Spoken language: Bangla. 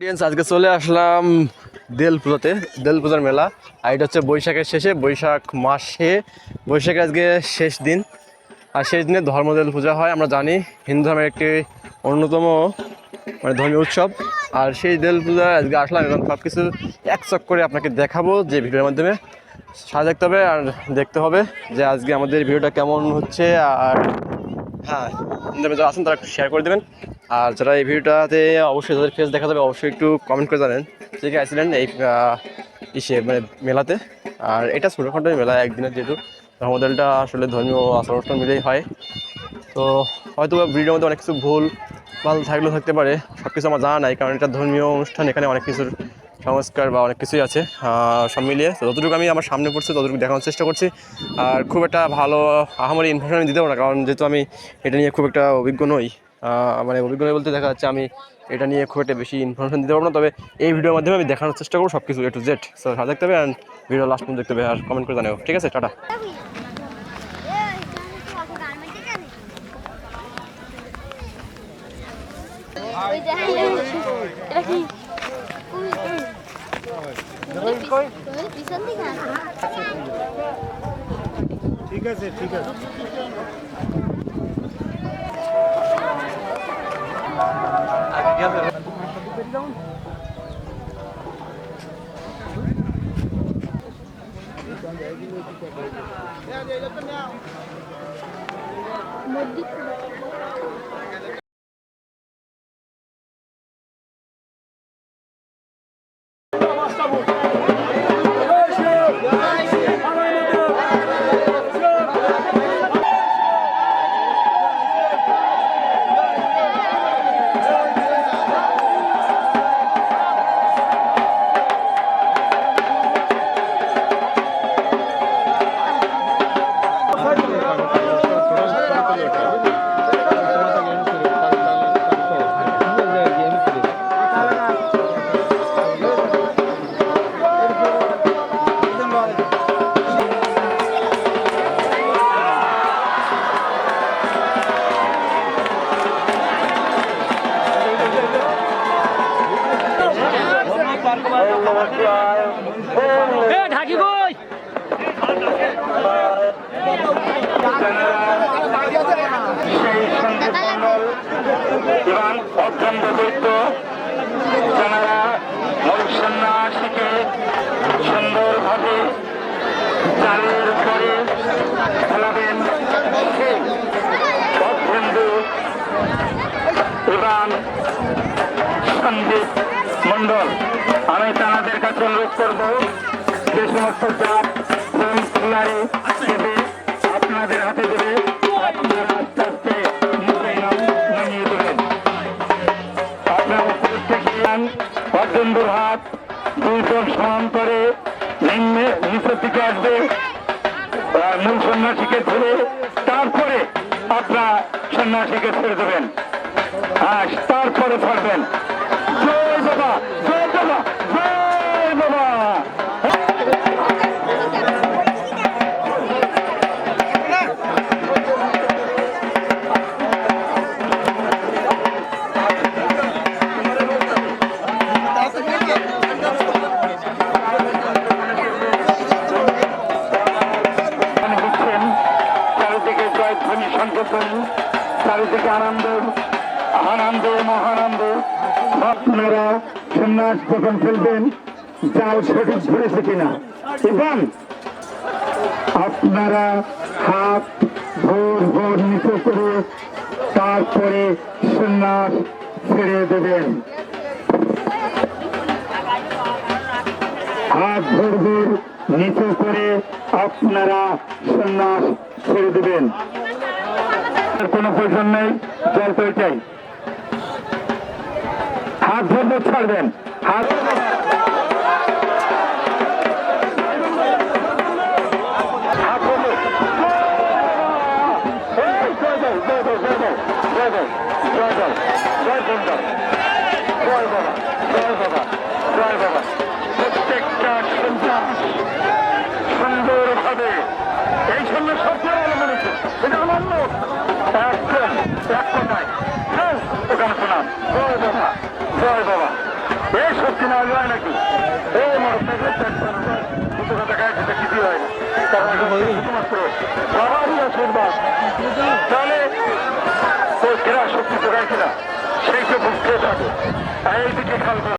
আজকে চলে আসলাম দেল পূজাতে দেল পূজার মেলা। আর এটা হচ্ছে বৈশাখের শেষে, বৈশাখ মাসে। বৈশাখের আজকে শেষ দিন। আর শেষ দিনে ধর্মদেল পূজা হয়, আমরা জানি। হিন্দু ধর্মের একটি অন্যতম মানে ধর্মীয় উৎসব। আর সেই দেল পূজা আজকে আসলাম এবং সব কিছু এক চক করে আপনাকে দেখাবো যে ভিডিওর মাধ্যমে। সাজা দেখতে হবে আর দেখতে হবে যে আজকে আমাদের ভিডিওটা কেমন হচ্ছে। আর হ্যাঁ যারা আছেন তারা শেয়ার করে দেবেন। আর যারা এই ভিডিওটাতে অবশ্যই তাদের ফেস দেখা যাবে অবশ্যই একটু কমেন্ট করে জানেন যে কি আসছিলেন এই ইসে মানে মেলাতে। আর এটা ছোটোখাটো মেলা, একদিনের যেহেতু ধর্মদলটা আসলে ধর্মীয় আচার অনুষ্ঠান মিলেই হয়। তো হয়তো ভিডিওর মধ্যে অনেক কিছু ভুল ভালো থাকলেও থাকতে পারে সব কিছু আমার জানা নাই, কারণ এটা ধর্মীয় অনুষ্ঠান, এখানে অনেক কিছুর সংস্কার বা অনেক কিছুই আছে সব মিলিয়ে। তো যতটুকু আমি আমার সামনে পড়ছি, ততটুকু দেখানোর চেষ্টা করছি। আর খুব একটা ভালো আহামরি ইনফরমেশন দিতে পারব না, কারণ যেহেতু আমি এটা নিয়ে খুব একটা অভিজ্ঞ নই। মানে অভিজ্ঞতা বলতে দেখা যাচ্ছে আমি এটা নিয়ে খুব একটা বেশি ইনফরমেশন দিতে পারব না, তবে এই ভিডিওর মাধ্যমে আমি দেখানোর চেষ্টা করব সব কিছু এ টু জেড সো সাথে দেখতে হবে অ্যান্ড ভিডিও লাস্ট পর্যন্ত দেখতে হবে আর কমেন্ট করে জানাব ঠিক আছে? টাটা। এটা কি পিছন দিকে ঠিক আছে ঠিক আছে এবং অত্যন্ত দৈত্য যারা মনুষ্যন্যাসীকে সুন্দরভাবে চালের উপরে ফেলাবেন এবং সন্দীপ মন্ডল, আমি তাদের কাছে অনুরোধ করব যে সমস্ত চাপ দেবে, আপনাদের হাতে দেবে, আপনারা দুইজন সমান্তরে, নিম্নে ধরে তারপরে আপনার সন্ন্যাসীকে ছেড়ে দেবেন। আর তারপরে ছাড়বেন চারিদিকে জয় ধ্বনি সংকীর্তন চারিদিকে আনন্দ আপনারা সন্ন্যাস যখন ফেলবেন যাও সঠিক ধরেছে কিনা। এবং আপনারা হাত, ভোর ভোর নিচে করে তারপরে সন্ন্যাস ছেড়ে দেবেন। হাত, ভোর ভোর নিচু করে আপনারা সন্ন্যাস ছেড়ে দেবেন। কোনো প্রয়োজন নেই, জল চাই হাত ভোর ছাড়বেন। হাত ভোর ভোর। এই, জয় জয়, জয় জয়, জয় জয়, জয় জয়, জয় জয়, জয় সুন্দর। জয় বাবা জয় বাবা জয় বাবা প্রত্যেকটা সন্তান সুন্দরভাবে এই জন্য সবচেয়ে ভালো মনেছে এটা আমার লোক একদম এক কথায় হ্যাঁ, ওখানে শোনান জয় বাবা জয় বাবা এই শক্তি না হলে হয় নাকি এই মোটরসাইকেল দুটো কথা গায়ে সেটা কিছুই হয় না বাবারই আশীর্বাদ তাহলে ওই কেনা শক্তি জোগায় কিনা সেই তো বুঝতে থাকে এইদিকে খেয়াল।